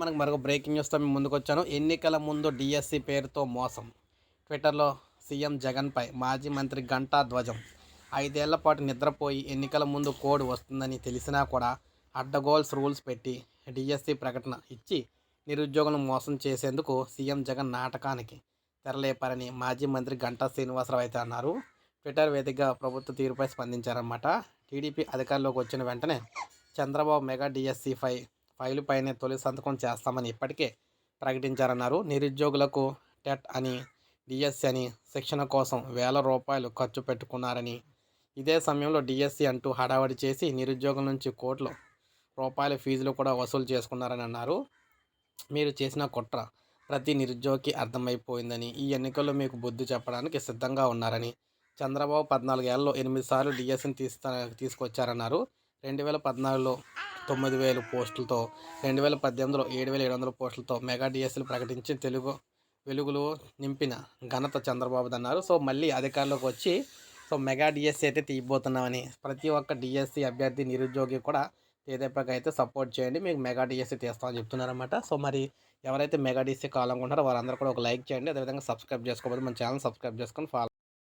మనకు మరొక బ్రేకింగ్ న్యూస్తో మేము ముందుకు వచ్చాను ఎన్నికల ముందు డిఎస్సి పేరుతో మోసం. ట్విట్టర్లో సీఎం జగన్పై మాజీ మంత్రి గంటా ధ్వజం. ఐదేళ్ళ పాటు నిద్రపోయి ఎన్నికల ముందు కోడ్ వస్తుందని తెలిసినా కూడా అడ్డగోల్స్ రూల్స్ పెట్టి డిఎస్సి ప్రకటన ఇచ్చి నిరుద్యోగులను మోసం చేసేందుకు సీఎం జగన్ నాటకానికి తెరలేపారని మాజీ మంత్రి గంటా శ్రీనివాసరావు అయితే అన్నారు. ట్విట్టర్ వేదికగా ప్రభుత్వ తీరుపై స్పందించారన్నమాట. టీడీపీ అధికారంలోకి వచ్చిన వెంటనే చంద్రబాబు మెగా డిఎస్సిపై ఫైలు పైనే తొలి సంతకం చేస్తామని ఇప్పటికే ప్రకటించారన్నారు. నిరుద్యోగులకు టెట్ అని డిఎస్సి అని శిక్షణ కోసం వేల రూపాయలు ఖర్చు పెట్టుకున్నారని ఇదే సమయంలో డిఎస్సి అంటూ హడావడి చేసి నిరుద్యోగం నుంచి కోట్లు రూపాయల ఫీజులు కూడా వసూలు చేసుకున్నారని అన్నారు. మీరు చేసిన కుట్ర ప్రతి నిరుద్యోగికి అర్థమైపోయిందని ఈ ఎన్నికల్లో మీకు బుద్ధి చెప్పడానికి సిద్ధంగా ఉన్నారని చంద్రబాబు పద్నాలుగేళ్ళలో ఎనిమిది సార్లు డిఎస్సిని తీస్తా తీసుకొచ్చారన్నారు. రెండు వేల పద్నాలుగులో తొమ్మిది వేలు పోస్టులతో రెండు వేల పద్దెనిమిదిలో ఏడు వేల ఏడు వందల పోస్టులతో మెగా డిఎస్ఎల్ ప్రకటించి తెలుగు వెలుగులో నింపిన ఘనత చంద్రబాబు అన్నారు. సో మళ్ళీ అధికారంలోకి వచ్చి సో మెగా డిఎస్సీ అయితే తీయబోతున్నామని ప్రతి ఒక్క డిఎస్సీ అభ్యర్థి నిరుద్యోగి కూడా ఏదేపాక అయితే సపోర్ట్ చేయండి. మీకు మెగా డిఎస్సీ తీస్తామని చెప్తున్నారన్నమాట. సో మరి ఎవరైతే మెగా డిఎస్సీ కావాలనుకుంటారో వారందరూ కూడా ఒక లైక్ చేయండి. అదేవిధంగా సబ్స్క్రైబ్ చేసుకోబోతుంది మన ఛానల్ సబ్స్క్రైబ్ చేసుకొని ఫాలో